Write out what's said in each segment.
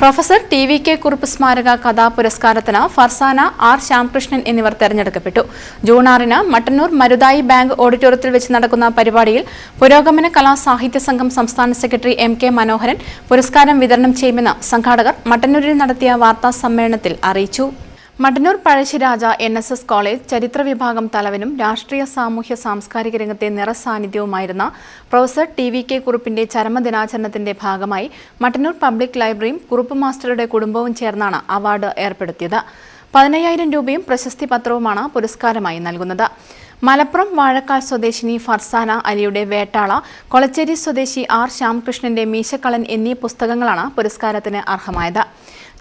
Professor T V K Kurup സ്മാരക കഥാ പുരസ്കാരത്തിന് ഫർസാന ആർ ശ്യാംകൃഷ്ണൻ എന്നിവർ തെരഞ്ഞെടുക്കപ്പെട്ടു. ജൂൺ ആറിന് മട്ടന്നൂർ മരുതായി ബാങ്ക് ഓഡിറ്റോറിയത്തിൽ വെച്ച് നടക്കുന്ന പരിപാടിയിൽ പുരോഗമന കലാ സാഹിത്യ സംഘം സംസ്ഥാന സെക്രട്ടറി എം കെ മനോഹരൻ പുരസ്കാരം വിതരണം ചെയ്യുമെന്ന് സംഘാടകർ മട്ടന്നൂരിൽ നടത്തിയ വാർത്താ സമ്മേളനത്തിൽ അറിയിച്ചു. Mattannur Pazhassiraja N S S college ചരിത്ര വിഭാഗം തലവനും രാഷ്ട്രീയ സാമൂഹ്യ സാംസ്കാരിക രംഗത്തെ നിറസാന്നിധ്യവുമായിരുന്ന പ്രൊഫസർ ടി വി കെ കുറുപ്പിന്റെ ചരമദിനാചരണത്തിന്റെ ഭാഗമായി മട്ടന്നൂർ പബ്ലിക് ലൈബ്രറിയും കുറുപ്പ് മാസ്റ്ററുടെ കുടുംബവും ചേർന്നാണ് അവാർഡ് ഏർപ്പെടുത്തിയത്. പതിനയ്യായിരം രൂപയും പ്രശസ്തി പത്രവുമാണ് പുരസ്കാരമായി നൽകുന്നത്. മലപ്പുറം വാഴക്കാൽ സ്വദേശിനി ഫർസാന അലിയുടെ വേട്ടാള കൊളച്ചേരി സ്വദേശി ആർ ശ്യാംകൃഷ്ണന്റെ മീശക്കളൻ എന്നീ പുസ്തകങ്ങളാണ് പുരസ്കാരത്തിന് അർഹമായത്.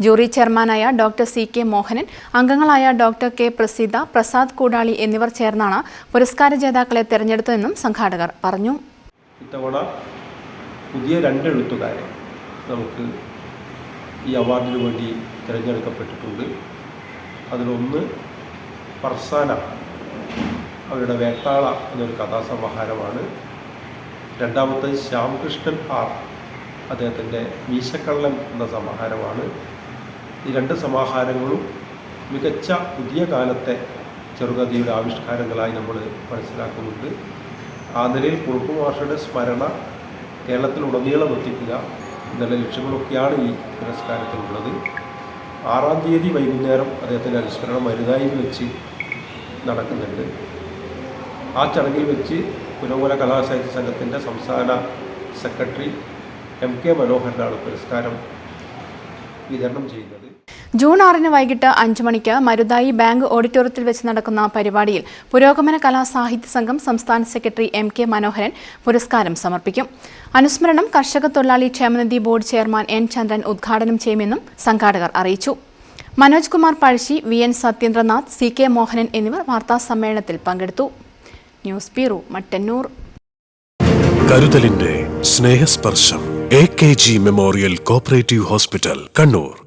ജൂറി ചെയർമാനായ ഡോക്ടർ സി കെ മോഹനൻ അംഗങ്ങളായ ഡോക്ടർ കെ പ്രസീത പ്രസാദ് കൂടാളി എന്നിവർ ചേർന്നാണ് പുരസ്കാര ജേതാക്കളെ തെരഞ്ഞെടുത്തതെന്നും സംഘാടകർ പറഞ്ഞു. ഇത്തവണ പുതിയ രണ്ട് എഴുത്തുകാരെ നമുക്ക് ഈ അവാർഡിന് വേണ്ടി തിരഞ്ഞെടുക്കപ്പെട്ടിട്ടുണ്ട്. അതിലൊന്ന് ഫർസാന. അവരുടെ വേട്ടാള എന്നൊരു കഥാസമാഹാരമാണ് രണ്ടാമത്തത് ശ്യാംകൃഷ്ണൻ ആർ. അദ്ദേഹത്തിന്റെ മീശക്കള്ളൻ എന്ന സമാഹാരമാണ് ഈ രണ്ട് സമാഹാരങ്ങളും മികച്ച പുതിയ കാലത്തെ ചെറുകഥയുടെ ആവിഷ്കാരങ്ങളായി നമ്മൾ മനസ്സിലാക്കുന്നുണ്ട്. ആ നിലയിൽ കുറുപ്പ് മാഷയുടെ സ്മരണ കേരളത്തിലുടനീളം എത്തിക്കുക എന്നുള്ള ലക്ഷ്യങ്ങളൊക്കെയാണ് ഈ പുരസ്കാരത്തിലുള്ളത് ആറാം തീയതി വൈകുന്നേരം അദ്ദേഹത്തിന്റെ അനുസ്മരണം വലുതായി വെച്ച് നടക്കുന്നുണ്ട്. ആ ചടങ്ങിൽ വെച്ച് പുരോഗമന കലാസാഹിത്യ സംഘത്തിന്റെ സംസ്ഥാന സെക്രട്ടറി എം കെ മനോഹരനാണ് പുരസ്കാരം വിതരണം ചെയ്യുന്നത്. ജൂൺ ആറിന് വൈകിട്ട് അഞ്ചു മണിക്ക് മരുതായി ബാങ്ക് ഓഡിറ്റോറിയത്തിൽ വെച്ച് നടക്കുന്ന പരിപാടിയിൽ പുരോഗമന കലാ സാഹിത്യ സംഘം സംസ്ഥാന സെക്രട്ടറി എം കെ മനോഹരൻ പുരസ്കാരം സമർപ്പിക്കും. അനുസ്മരണം കർഷക തൊഴിലാളി ക്ഷേമനിധി ബോർഡ് ചെയർമാൻ എൻ ചന്ദ്രൻ ഉദ്ഘാടനം ചെയ്യുമെന്നും സംഘാടകർ അറിയിച്ചു. Manoj Kumar Pazhassi V N Satyendranath C K Mohanan എന്നിവർ വാർത്താ സമ്മേളനത്തിൽ പങ്കെടുത്തു. News bureau Mattannur. കരുതലിന്റെ Snehasparsham A K G memorial cooperative hospital Kannur.